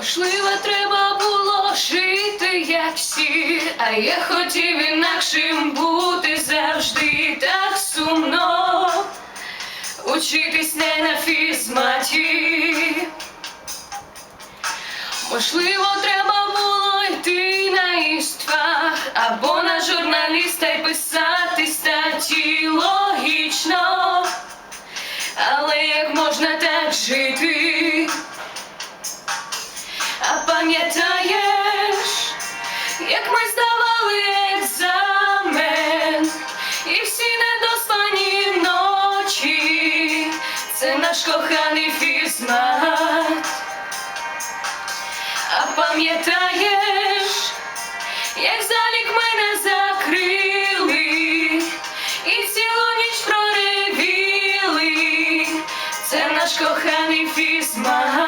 Можливо, треба було жити, як всі, а я хотів інакшим бути завжди. Так сумно, учитись не на фізматі. Можливо, треба було йти на істфах або на журналіста й писати статті. Логічно, але як можна так жити? Пам'ятаєш, як ми здавали екзамен, і всі недоспані ночі, це наш коханий фізмат. А пам'ятаєш, як залік мене закрили, і цілу ніч проревіли, це наш коханий фізмат.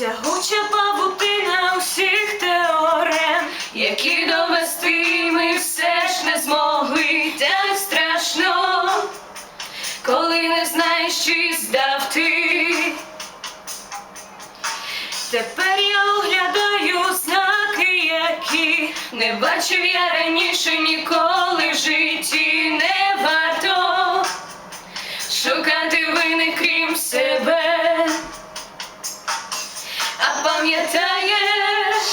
Тягуча павутина усіх теорем, які довести ми все ж не змогли, так страшно, коли не знаєш, чи здав ти. Тепер я оглядаю знаки, які не бачив я раніше ніколи пам'ятаєш,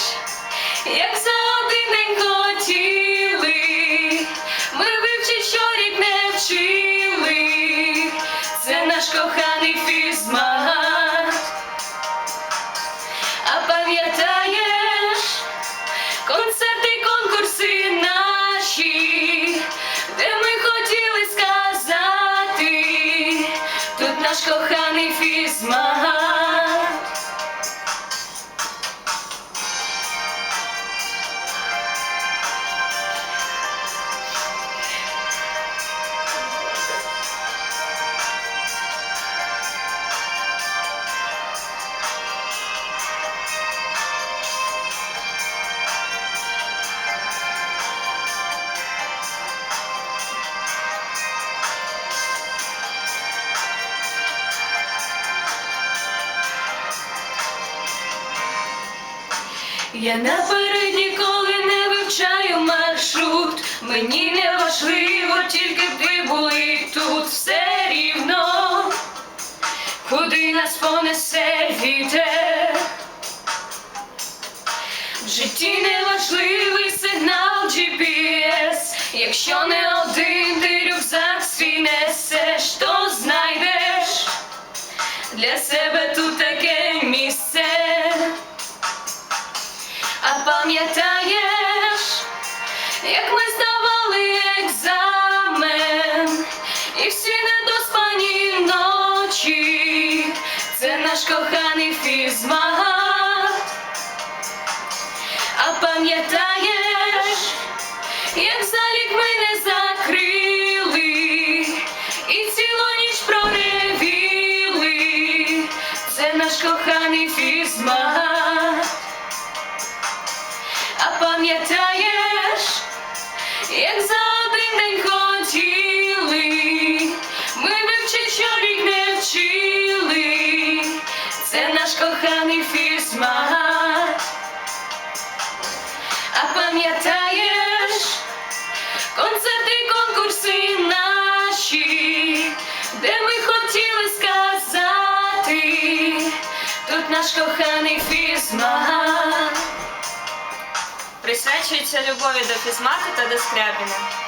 як за один день хотіли, ми вивчить, що рік не вчили, це наш коханий фізмат. А пам'ятаєш, концерти, конкурси наші, де ми хотіли сказати, тут наш коханий фізмат. Я наперед ніколи не вивчаю маршрут. Мені не важливо, тільки б ви були тут все рівно, куди нас понесе вітер. В житті не важливий сигнал GPS, якщо не один ти рюкзак свій несеш, то знайдеш для себе тут таке пам'ятаєш, як ми здавали екзамен, і всі недоспані ночі, це наш коханий фізмат. А пам'ятаєш, як залік мене закрили, і цілу ніч проревіли, це наш коханий фізмат. А пам'ятаєш, як за один день хотіли, ми вивчить, що рік не вчили, це наш коханий фізмат. А пам'ятаєш, концерти, конкурси наші, де ми хотіли сказати, тут наш коханий фізмат. Присвячується любові до фізмату та до Скрябіна.